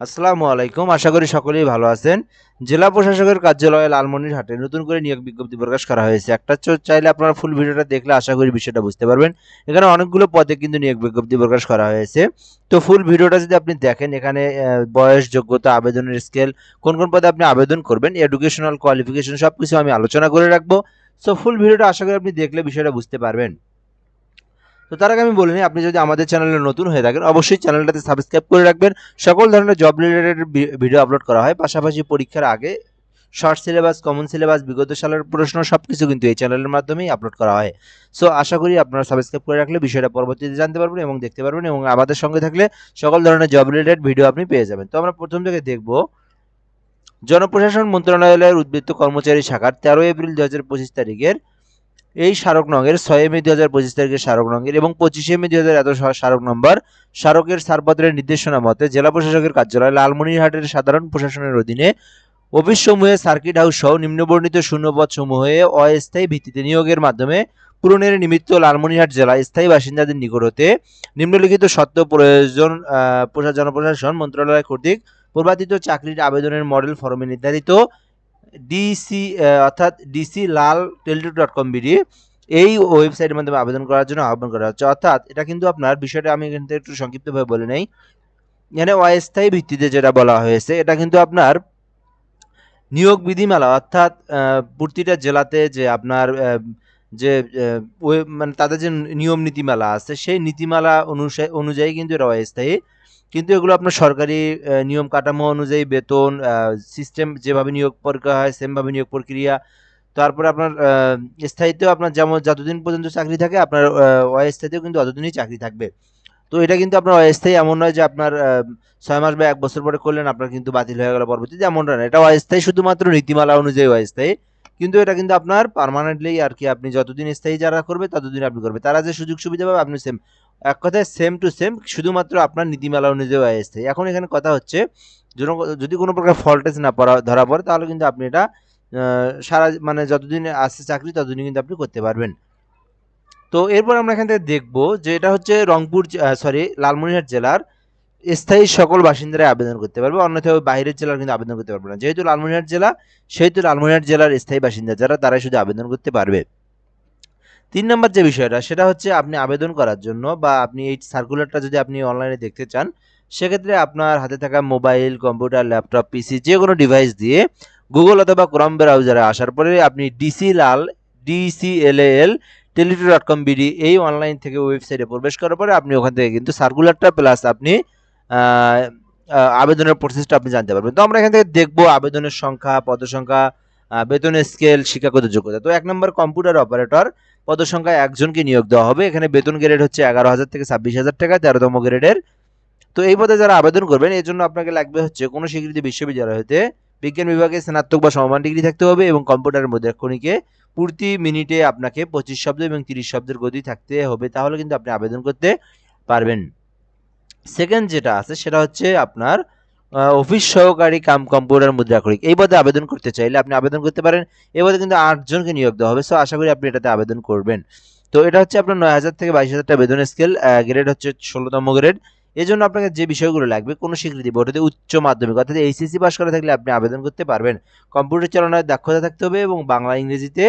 আসসালামু আলাইকুম। আশা করি সকলেই ভালো আছেন। জেলা প্রশাসকের কার্যালয়ে লালমনিরহাটে নতুন করে নিয়োগ বিজ্ঞপ্তি প্রকাশ করা হয়েছে। একটা চাইলে আপনারা ফুল ভিডিওটা দেখলে আশা করি বিষয়টা বুঝতে পারবেন। এখানে অনেকগুলো পদে কিন্তু নিয়োগ বিজ্ঞপ্তি প্রকাশ করা হয়েছে। তো ফুল ভিডিওটা যদি আপনি দেখেন, এখানে বয়স, যোগ্যতা, আবেদনের স্কেল কোন কোন পদে আপনি আবেদন করবেন এডুকেশনাল কোয়ালিফিকেশন সব কিছু আমি আলোচনা করে রাখব। সো ফুল ভিডিওটা আশা করি আপনি দেখলে বিষয়টা বুঝতে পারবেন। তো তার আগে আমি বলিনি আপনি যদি আমাদের চ্যানেলে নতুন হয়ে থাকেন, অবশ্যই চ্যানেলটাতে সাবস্ক্রাইব করে রাখবেন। সকল ধরনের জব রিলেটেড ভিডিও আপলোড করা হয়। পাশাপাশি পরীক্ষার আগে শর্ট সিলেবাস কমন সিলেবাস বিগত সালের প্রশ্ন সব কিছু কিন্তু এই চ্যানেলের মাধ্যমেই আপলোড করা হয়। সো আশা করি আপনারা সাবস্ক্রাইব করে রাখলে বিষয়টা পরবর্তীতে জানতে পারবেন এবং দেখতে পারবেন এবং আমাদের সঙ্গে থাকলে সকল ধরনের জব রিলেটেড ভিডিও আপনি পেয়ে যাবেন। তো আমরা প্রথম থেকে দেখব, জনপ্রশাসন মন্ত্রণালয়ের উদ্বৃত্ত কর্মচারী শাখার তেরো এপ্রিল দু হাজার পঁচিশ তারিখের এই স্মারক নঙের ছয় মে দু হাজার পঁচিশ তারিখের স্মারক নঙের এবং পঁচিশে মে দু হাজার এত স্মারক নম্বর স্মারকের ছাড়পত্রের নির্দেশনা মতে জেলা প্রশাসকের কার্যালয় লালমনিরহাটের সাধারণ প্রশাসনের অধীনে অফিস সমূহে সার্কিট হাউস সহ নিম্নবর্ণিত শূন্যপদ সমূহে অস্থায়ী ভিত্তিতে নিয়োগের মাধ্যমে পূরণের নিমিত্ত লালমনিরহাট জেলা স্থায়ী বাসিন্দাদের নিকট হতে নিম্নলিখিত সত্য প্রয়োজন জনপ্রশাসন মন্ত্রণালয় কর্তৃক প্রবাদিত চাকরির আবেদনের মডেল ফর্মে নির্ধারিত ডিসি অর্থাৎ DC Lal teletalk dot com BD, এই ওয়েবসাইটের মাধ্যমে আবেদন করার জন্য আহ্বান করা হচ্ছে। অর্থাৎ এটা কিন্তু আপনার বিষয়টা আমি থেকে একটু সংক্ষিপ্তভাবে বলে নেই। এখানে অস্থায়ী ভিত্তিতে যেটা বলা হয়েছে, এটা কিন্তু আপনার নিয়োগ বিধিমালা, অর্থাৎ প্রতিটা জেলাতে যে আপনার যে মানে তাদের যে নিয়ম নীতিমালা আছে, সেই নীতিমালা অনুসারে অনুযায়ী কিন্তু এটা অস্থায়ী কিন্তু এগুলো আপনার সরকারি নিয়ম কাঠামো অনুযায়ী বেতন সিস্টেম যেভাবে নিয়োগ প্রক্রিয়া হয় সেমভাবে নিয়োগ প্রক্রিয়া। তারপরে আপনার আহ, স্থায়িত্ব আপনার যেমন যতদিন পর্যন্ত চাকরি থাকে আপনার আহ, অস্থায়িত্বেও কিন্তু অতদিনই চাকরি থাকবে। তো এটা কিন্তু আপনার অস্থায়ী এমন নয় যে আপনার ছয় মাস বা এক বছর পরে করলেন আপনার কিন্তু বাতিল হয়ে গেল পরবর্তীতে এমনটা না। এটা অস্থায়ী শুধুমাত্র নীতিমালা অনুযায়ী অস্থায়ী কিন্তু এটা কিন্তু আপনার পার্মানেন্টলি আর কি আপনি যতদিন স্থায়ী যারা করবে ততদিন আপনি করবে। তারা যে সুযোগ সুবিধা পাবে আপনি সেম এক কথায় সেম টু সেম শুধুমাত্র আপনার নীতিমালা অনুযায়ী অস্থায়ী এখন এখানে কথা হচ্ছে যদি কোনো প্রকার ফল্টেজ না পড়া ধরা পড়ে, তাহলে কিন্তু আপনি এটা সারা মানে যতদিন আসছে চাকরি ততদিন কিন্তু আপনি করতে পারবেন। তো এরপর আমরা এখান থেকে দেখব যে এটা হচ্ছে রংপুর সরি লালমনিরহাট জেলার স্থায়ী সকল বাসিন্দারা আবেদন করতে পারবে। অন্যথায় ওই বাইরের জেলার কিন্তু আবেদন করতে পারবে না। যেহেতু লালমনিরহাট জেলা, সেহেতু লালমনিরহাট জেলার স্থায়ী বাসিন্দা যারা, তারাই শুধু আবেদন করতে পারবে। তিন নম্বর যে বিষয়টা সেটা হচ্ছে আপনি আবেদন করার জন্য বা আপনি এই সার্কুলারটা যদি আপনি অনলাইনে দেখতে চান সেক্ষেত্রে আপনার হাতে থাকা মোবাইল কম্পিউটার ল্যাপটপ পিসি যে কোনো ডিভাইস দিয়ে গুগল অথবা ক্রম ব্রাউজারে আসার পরে আপনি DC Lal DCLL teletalk dot com BD এই অনলাইন থেকে ওয়েবসাইটে প্রবেশ করার পরে আপনি ওখান থেকে কিন্তু সার্কুলারটা প্লাস আপনি আবেদনের প্রসেসটা আপনি জানতে পারবেন। তো আমরা এখান থেকে দেখব আবেদনের সংখ্যা পদসংখ্যা আহ, বেতনের স্কেল শিক্ষাগত যোগ্যতা। তো এক নম্বর কম্পিউটার অপারেটর পদসংখ্যা একজনকে নিয়োগ দেওয়া হবে। এখানে বেতন গ্রেড হচ্ছে এগারো হাজার থেকে ছাব্বিশ হাজার টাকা, তেরোতম গ্রেডের তো এই পদে যারা আবেদন করবেন, এর জন্য আপনাকে লাগবে হচ্ছে কোনো স্বীকৃতি বিশ্ববিদ্যালয় হতে বিজ্ঞান বিভাগে স্নাতক বা সমমান ডিগ্রি থাকতে হবে এবং কম্পিউটারের মধ্যে ক্ষণিকে প্রতি মিনিটে আপনাকে পঁচিশ শব্দ এবং তিরিশ শব্দের গতি থাকতে হবে। তাহলে কিন্তু আপনি আবেদন করতে পারবেন। সেকেন্ড যেটা আছে, সেটা হচ্ছে আপনার অফিস সহকারী কাম কম্পিউটার মুদ্রাক্ষরিক এই পদে আবেদন করতে চাইলে আপনি আবেদন করতে পারেন। এই পদে কিন্তু আটজনকে নিয়োগ দেওয়া হবে। সো আশা করি আপনি এটাতে আবেদন করবেন। তো, এটা হচ্ছে আপনার নয় হাজার থেকে বাইশ হাজার টাকা বেতনের স্কেল গ্রেড হচ্ছে ষোলোতম গ্রেড এই জন্য আপনাকে যে বিষয়গুলো লাগবে, কোনো স্বীকৃতি বোর্ড হতে উচ্চ মাধ্যমিক, অর্থাৎ এইচএসসি পাস করা থাকলে আপনি আবেদন করতে পারবেন। কম্পিউটার চালানোর দক্ষতা থাকতে হবে এবং বাংলা, ইংরেজিতে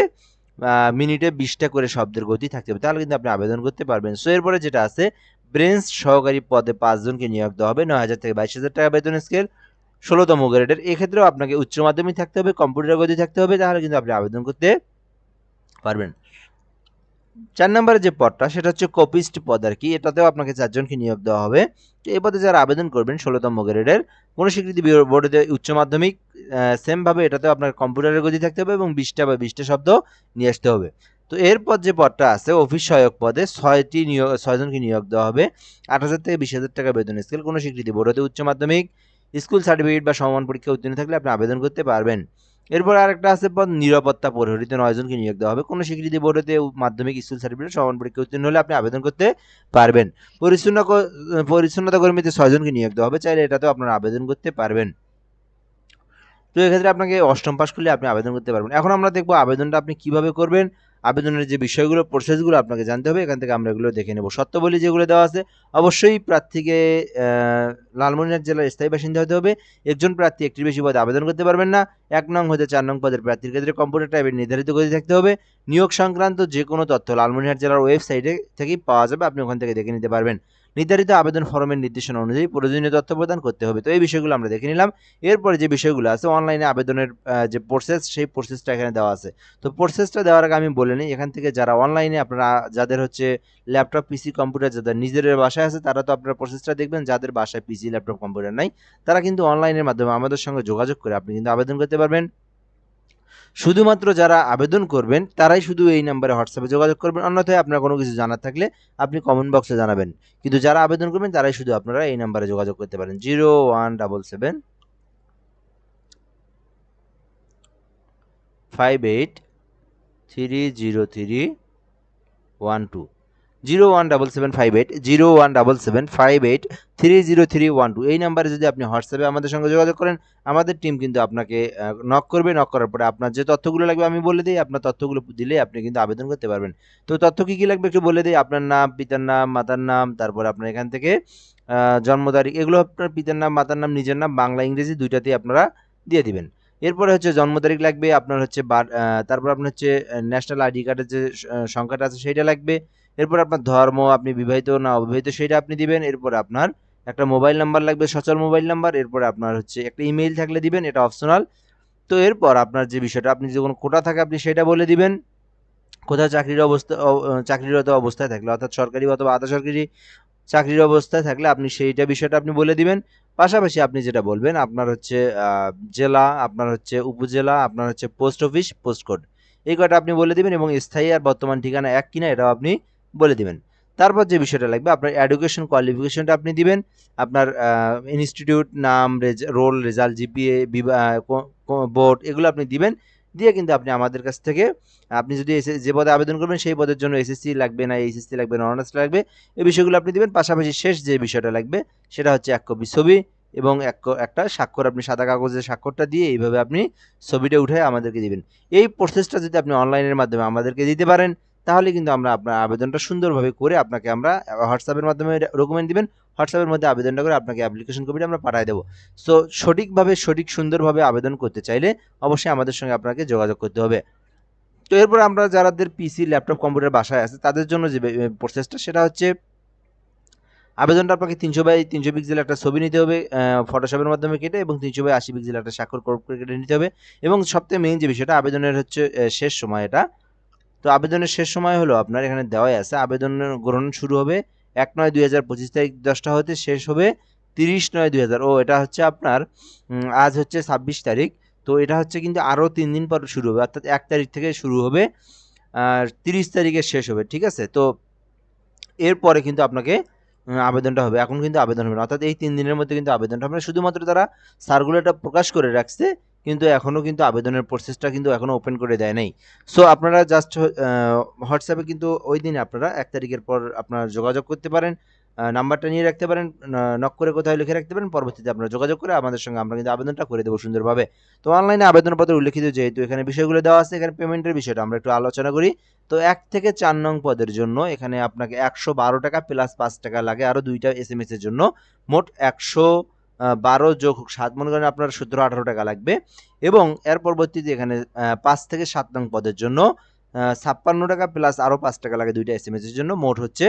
মিনিটে বিশটা করে শব্দের গতি থাকতে হবে। তাহলে কিন্তু আপনি আবেদন করতে পারবেন। সো এরপরে যেটা আছে ব্রেঞ্চ সহকারী পদে পাঁচজনকে নিয়োগ দেওয়া হবে, নয় হাজার থেকে বাইশ হাজার টাকা বেতন স্কেল ষোলোতম গ্রেডের। এক্ষেত্রেও আপনাকে উচ্চ মাধ্যমিক থাকতে হবে কম্পিউটার গতি থাকতে হবে, তাহলে কিন্তু আপনি আবেদন করতে পারবেন। চার নম্বরে যে পদটা, সেটা হচ্ছে কপিস্ট পদ আর কি। এটাতেও আপনাকে চারজনকে নিয়োগ দেওয়া হবে। তো এই পদে যারা আবেদন করবেন, ষোলোতম গ্রেডের, কোনো স্বীকৃতি বোর্ডে উচ্চ মাধ্যমিক সেমভাবে এটাতেও আপনার কম্পিউটারের গতি থাকতে হবে এবং বিশটা বা বিশটা শব্দ নিয়ে আসতে হবে। তো এরপর যে পদটা আছে অফিস সহায়ক পদে ছয়টি নিয়োগ, ছয়জনকে নিয়োগ দেওয়া হবে। আট হাজার থেকে বিশ হাজার টাকা বেতন স্কেল কোনো স্বীকৃতি বোর্ড হতে উচ্চ মাধ্যমিক স্কুল সার্টিফিকেট বা সমান পরীক্ষা উত্তীর্ণ থাকলে আপনি আবেদন করতে পারবেন। এরপর আরেকটা আছে পদ নিরাপত্তা প্রহরীতে নয়জনকে নিয়োগ দেওয়া হবে। কোনো স্বীকৃতি বোর্ড হতে মাধ্যমিক স্কুল সার্টিফিকেট সমান পরীক্ষা উত্তীর্ণ হলে আপনি আবেদন করতে পারবেন। পরিচ্ছন্ন পরিচ্ছন্নতা কর্মীতে ছয়জনকে নিয়োগ দেওয়া হবে, চাইলে এটাতেও আপনারা আবেদন করতে পারবেন। তো এক্ষেত্রে আপনাকে অষ্টম পাস করলে আপনি আবেদন করতে পারবেন। এখন আমরা দেখব আবেদনটা আপনি কীভাবে করবেন আবেদনের যে বিষয়গুলো প্রসেসগুলো আপনাকে জানতে হবে, এখান থেকে আমরা এগুলো দেখে নেব। সত্যবলী যেগুলো দেওয়া আছে, অবশ্যই প্রার্থীকে লালমনিরহাট জেলার স্থায়ী বাসিন্দা হতে হবে। একজন প্রার্থী একটির বেশি পদে আবেদন করতে পারবেন না। এক নং হতে চার নং পদের প্রার্থীর ক্ষেত্রে কম্পিউটার টাইপের নির্ধারিত করে থাকতে হবে। নিয়োগ সংক্রান্ত যে কোনো তথ্য লালমনিরহাট জেলার ওয়েবসাইটে থেকেই পাওয়া যাবে, আপনি ওখান থেকে দেখে নিতে পারবেন। নির্ধারিত আবেদন ফর্মের নির্দেশনা অনুযায়ী প্রয়োজনীয় তথ্য প্রদান করতে হবে। তো এই বিষয়গুলো আমরা দেখে নিলাম। এরপরে যে বিষয়গুলো আছে, অনলাইনে আবেদনের যে প্রসেস সেই প্রসেসটা এখানে দেওয়া আছে। তো প্রসেসটা দেওয়ার আগে আমি বলে নিই, এখান থেকে যারা অনলাইনে আপনারা, যাদের হচ্ছে ল্যাপটপ, পিসি, কম্পিউটার, যাদের নিজের বাসায় আছে, তারা তো আপনার প্রসেসটা দেখবেন, যাদের বাসায় পিসি, ল্যাপটপ, কম্পিউটার নাই, তারা কিন্তু অনলাইনের মাধ্যমে আমাদের সঙ্গে যোগাযোগ করে আপনি কিন্তু আবেদন করতে পারবেন। শুধুমাত্র যারা আবেদন করবেন, তারাই শুধু এই নাম্বারে হোয়াটসঅ্যাপে যোগাযোগ করবেন। অন্যথায় আপনার কোনো কিছু জানার থাকলে আপনি কমেন্ট বক্সে জানাবেন। কিন্তু যারা আবেদন করবেন, তারাই শুধু আপনারা এই নাম্বারে যোগাযোগ করতে পারেন। Zero one double seven five eight three zero three one two. Zero one double seven five eight zero one double seven five eight three zero three one two এই নাম্বারে যদি আপনি হোয়াটসঅ্যাপে আমাদের সঙ্গে যোগাযোগ করেন, আমাদের টিম কিন্তু আপনাকে নক করবে নক করার পরে আপনার যে তথ্যগুলো লাগবে আমি বলে দিই, আপনার তথ্যগুলো দিলে আপনি কিন্তু আবেদন করতে পারবেন। তো তথ্য কী কী লাগবে একটু বলে দিই, আপনার নাম, পিতার নাম, মাতার নাম, তারপর আপনার এখান থেকে জন্ম তারিখ, এগুলো আপনার পিতার নাম, মাতার নাম, নিজের নাম, বাংলা, ইংরেজি দুইটাতেই আপনারা দিয়ে দিবেন। এরপরে হচ্ছে জন্ম তারিখ লাগবে, আপনার হচ্ছে তারপর আপনার হচ্ছে ন্যাশনাল আইডি কার্ডের যে সংখ্যাটা আছে সেইটা লাগবে এরপর আপনার ধর্ম, আপনি বিবাহিত না অবিবাহিত সেটা আপনি দিবেন, এরপর আপনার একটা মোবাইল নাম্বার লাগবে, সচল মোবাইল নাম্বার এরপর আপনার হচ্ছে একটা ইমেইল থাকলে দিবেন, এটা অপশনাল তো এরপর আপনার যে বিষয়টা, আপনি যে কোনো কোটা থাকে, আপনি সেটা বলে দিবেন। কোথাও চাকরির অবস্থা চাকরিরত অবস্থায় থাকলে, অর্থাৎ সরকারি অথবা আধা সরকারি চাকরির অবস্থায় থাকলে আপনি সেইটা বিষয়টা আপনি বলে দিবেন। পাশাপাশি আপনি যেটা বলবেন, আপনার হচ্ছে জেলা, আপনার হচ্ছে উপজেলা, আপনার হচ্ছে পোস্ট অফিস পোস্ট কোড এই কয়টা আপনি বলে দিবেন এবং স্থায়ী আর বর্তমান ঠিকানা এক কিনা, এটাও আপনি বলে দিবেন। তারপর যে বিষয়টা লাগবে, আপনার এডুকেশন কোয়ালিফিকেশনটা আপনি দিবেন। আপনার ইনস্টিটিউট নাম রোল রেজাল্ট জিপিএ বোর্ড এগুলো আপনি দিবেন। দিয়ে কিন্তু আপনি আমাদের কাছ থেকে, আপনি যদি এসে, যে পদে আবেদন করবেন, সেই পদের জন্য এসএসসি লাগবে না এইচএসসি লাগবে না অনার্স লাগবে। এই বিষয়গুলো আপনি দিবেন। পাশাপাশি শেষ যে বিষয়টা লাগবে, সেটা হচ্ছে এক কপি ছবি এবং এক একটা স্বাক্ষর। আপনি সাদা কাগজের স্বাক্ষরটা দিয়ে এইভাবে আপনি ছবিটা উঠে আমাদেরকে দিবেন। এই প্রসেসটা যদি আপনি অনলাইনের মাধ্যমে আমাদেরকে দিতে পারেন তাহলে কিন্তু আমরা আপনার আবেদনটা সুন্দরভাবে করে আপনাকে আমরা হোয়াটসঅ্যাপের মাধ্যমে ডকুমেন্ট দিবেন। হোয়াটসঅ্যাপের মধ্যে আবেদনটা করে আপনাকে অ্যাপ্লিকেশন কপিটা আমরা পাঠিয়ে দেবো। সো সঠিকভাবে, সঠিক সুন্দরভাবে আবেদন করতে চাইলে অবশ্যই আমাদের সঙ্গে আপনাকে যোগাযোগ করতে হবে। তো এরপর আমরা যাদের পিসি ল্যাপটপ কম্পিউটার বাসায় আছে, তাদের জন্য যে প্রসেসটা সেটা হচ্ছে আবেদনটা আপনাকে তিনশো বাই তিনশো পিক্সেল একটা ছবি নিতে হবে ফটোশপের মাধ্যমে কেটে এবং তিনশো বাই আশি পিক্সেল একটা স্বাক্ষর করে কেটে নিতে হবে। এবং সবথেকে মেইন যে বিষয়টা, আবেদনের হচ্ছে শেষ সময় এটা তো আবেদনের শেষ সময় হলো আপনার এখানে দেওয়াই আছে। আবেদন গ্রহণ শুরু হবে এক নয় দুই হাজার পঁচিশ তারিখ দশটা হতে, শেষ হবে তিরিশ নয় দুই হাজার। ও, এটা হচ্ছে আপনার আজ হচ্ছে ছাব্বিশ তারিখ। তো এটা হচ্ছে কিন্তু আরও তিন দিন পর শুরু হবে, অর্থাৎ এক তারিখ থেকে শুরু হবে, আর তিরিশ তারিখে শেষ হবে, ঠিক আছে? তো এরপরে কিন্তু আপনাকে আবেদনটা হবে। এখন কিন্তু আবেদন হবে না। অর্থাৎ এই তিন দিনের মধ্যে কিন্তু আবেদনটা হবে না। শুধুমাত্র তারা সার্কুলারটা প্রকাশ করে রাখছে, কিন্তু এখনও কিন্তু আবেদনের প্রসেসটা কিন্তু এখনও ওপেন করে দেয় নাই। সো আপনারা জাস্ট হোয়াটসঅ্যাপে কিন্তু ওই দিন আপনারা এক তারিখের পর আপনারা যোগাযোগ করতে পারেন। নাম্বারটা নিয়ে রাখতে পারেন নক করে কোথাও লিখে রাখতে পারেন, পরবর্তীতে আপনারা যোগাযোগ করে আমাদের সঙ্গে আমরা কিন্তু আবেদনটা করে দেবো সুন্দরভাবে। তো অনলাইনে আবেদনপত্র উল্লেখিত যেহেতু এখানে বিষয়গুলো দেওয়া আছে, এখানে পেমেন্টের বিষয়টা আমরা একটু আলোচনা করি। তো এক থেকে চার নং পদের জন্য এখানে আপনাকে একশো বারো টাকা প্লাস পাঁচ টাকা লাগে আরও দুইটা এস এম এর জন্য। মোট একশো বারো যোগ সাত, মনে করেন আপনার সতেরো আঠারো টাকা লাগবে। এবং এর পরবর্তীতে এখানে পাঁচ থেকে সাত নং পদের জন্য ছাপ্পান্ন টাকা প্লাস আরও পাঁচ টাকা লাগে দুইটা এস এম এর জন্য। মোট হচ্ছে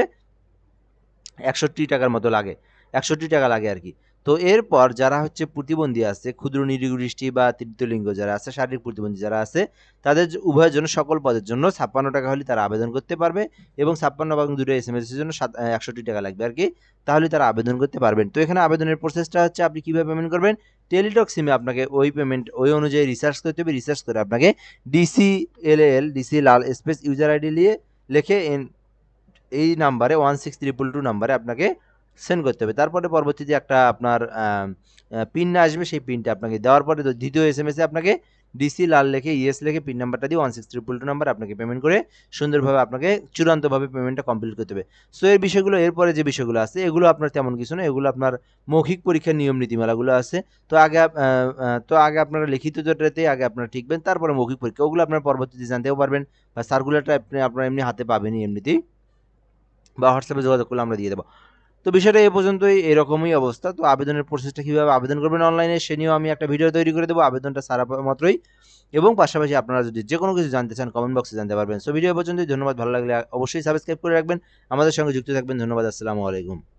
একষট্টি টাকার মতো লাগে, একষট্টি টাকা লাগে আর কি। তো এরপর যারা হচ্ছে প্রতিবন্ধী আছে, ক্ষুদ্র নিরীগৃষ্টি বা তৃতীয়লিঙ্গ যারা আছে, শারীরিক প্রতিবন্ধী যারা আছে, তাদের উভয়ের জন্য সকল পদের জন্য ছাপ্পান্ন টাকা হলে তারা আবেদন করতে পারবে এবং ছাপ্পান্ন এবং দুটো এস এম এর জন্য একষট্টি টাকা লাগবে আর কি, তাহলে তারা আবেদন করতে পারবেন। তো এখানে আবেদনের প্রসেসটা হচ্ছে আপনি কীভাবে পেমেন্ট করবেন? টেলিটক সিমে আপনাকে ওই পেমেন্ট ওই অনুযায়ী রিসার্চ করতে হবে। রিসার্চ করে আপনাকে DC L L DC Lal space user ID নিয়ে লিখে এন এই নাম্বারে ওয়ান সিক্স ট্রিপল টু নাম্বারে আপনাকে সেন্ড করতে হবে। তারপরে পরবর্তীতে একটা আপনার পিন আসবে সেই পিনটা আপনাকে দেওয়ার পরে দ্বিতীয় এস এম এসে আপনাকে ডিসি লাল লেখে ইএস লেখে পিন নাম্বারটা দিয়ে one six triple two number আপনাকে পেমেন্ট করে সুন্দরভাবে আপনাকে চূড়ান্তভাবে পেমেন্টটা কমপ্লিট করতে হবে। সো এর বিষয়গুলো, এরপরে যে বিষয়গুলো আছে, এগুলো আপনার তেমন কিছু না এগুলো আপনার মৌখিক পরীক্ষার নিয়ম নীতিমালাগুলো আছে। তো আগে তো আগে আপনারা লিখিত জটাতে আগে আপনারা ঠিকবেন তারপরে মৌখিক পরীক্ষা। ওগুলো আপনার পরবর্তীতে জানতেও পারবেন বা সার্কুলারটা আপনি আপনারা এমনি হাতে পাবেনই এমনিতেই। বা হোয়াটসঅ্যাপে যোগাযোগ করলে আমরা দিয়ে দেবো। তো বিষয়টা এ পর্যন্তই, এরকমই অবস্থা। তো আবেদনের প্রসেসটা কীভাবে আবেদন করবেন অনলাইনে সে নিয়েও আমি একটা ভিডিও তৈরি করে দেবো। আবেদনটা সারা মাত্রই। এবং পাশাপাশি আপনারা যদি যে কোনো কিছু জানতে চান কমেন্ট বক্সে জানতে পারবেন। সো ভিডিও পর্যন্তই। ধন্যবাদ। ভালো লাগলে অবশ্যই সাবস্ক্রাইব করে রাখবেন। আমাদের সঙ্গে যুক্ত থাকবেন। ধন্যবাদ। আসসালামু আলাইকুম।